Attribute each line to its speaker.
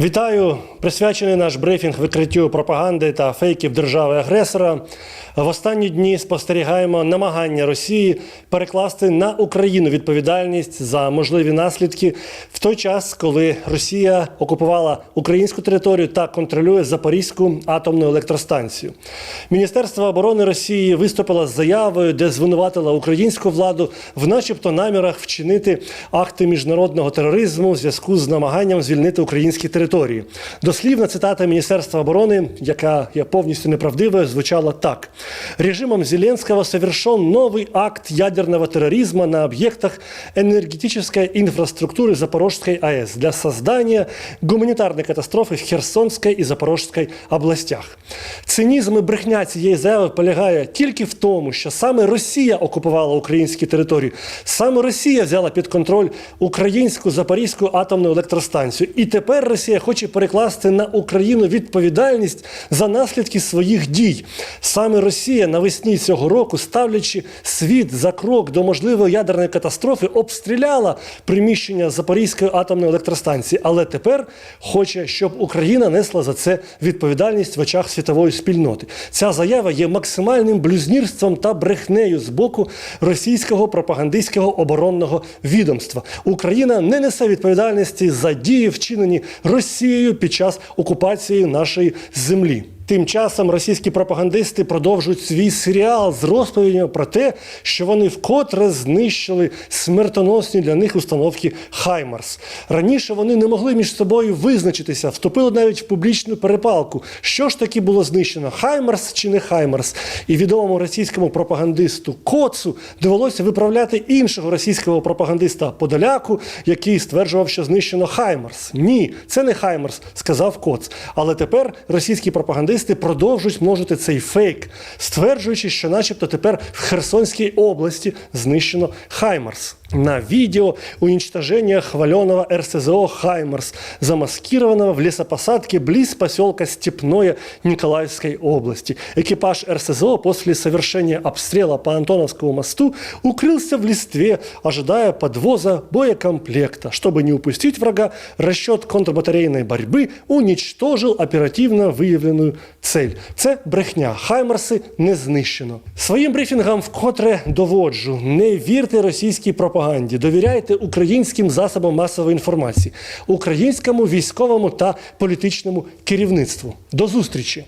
Speaker 1: Вітаю! Присвячений наш брифінг викриттю пропаганди та фейків держави-агресора. В останні дні спостерігаємо намагання Росії перекласти на Україну відповідальність за можливі наслідки в той час, коли Росія окупувала українську територію та контролює Запорізьку атомну електростанцію. Міністерство оборони Росії виступило з заявою, де звинуватило українську владу в, начебто, намірах вчинити акти міжнародного тероризму в зв'язку з намаганням звільнити українські території. Дослівна цитата Міністерства оборони, яка є повністю неправдивою, звучала так: режимом Зеленського совершен новий акт ядерного терроризма на об'єктах енергетичної інфраструктури Запорожської АЕС для создания гуманітарної катастрофи в Херсонській і Запорожській областях. Цинізм і брехня цієї заяви полягає тільки в тому, що саме Росія окупувала українські території, саме Росія взяла під контроль українську Запорізьку атомну електростанцію. І тепер Росія хоче перекласти на Україну відповідальність за наслідки своїх дій. Саме Росія навесні цього року, ставлячи світ за крок до можливої ядерної катастрофи, обстріляла приміщення Запорізької атомної електростанції. Але тепер хоче, щоб Україна несла за це відповідальність в очах світової спільноти. Ця заява є максимальним блюзнірством та брехнею з боку російського пропагандистського оборонного відомства. Україна не несе відповідальності за дії, вчинені Росією під час окупації нашої землі. Тим часом російські пропагандисти продовжують свій серіал з розповідями про те, що вони вкотре знищили смертоносні для них установки Хаймарс. Раніше вони не могли між собою визначитися, вступили навіть в публічну перепалку. Що ж таки було знищено? Хаймарс чи не Хаймарс? І відомому російському пропагандисту Коцу довелося виправляти іншого російського пропагандиста Подоляку, який стверджував, що знищено Хаймарс. Ні, це не Хаймарс, сказав Коц. Але тепер російські пропагандисти продовжують множити цей фейк, стверджуючи, що, начебто, тепер в Херсонській області знищено Хаймарс На видео уничтожения хваленого РСЗО «Хаймарс», замаскированного в лесопосадке близ поселка Степное Николаевской области. Экипаж РСЗО после совершения обстрела по Антоновскому мосту укрылся в листве, ожидая подвоза боекомплекта. Чтобы не упустить врага, расчет контрбатарейной борьбы уничтожил оперативно виявлену цель. Це брехня. Хаймарси не знищено. Своїм брифінгам вкотре доводжу: не вірте російській пропаганді, довіряйте українським засобам масової інформації, українському військовому та політичному керівництву. До зустрічі!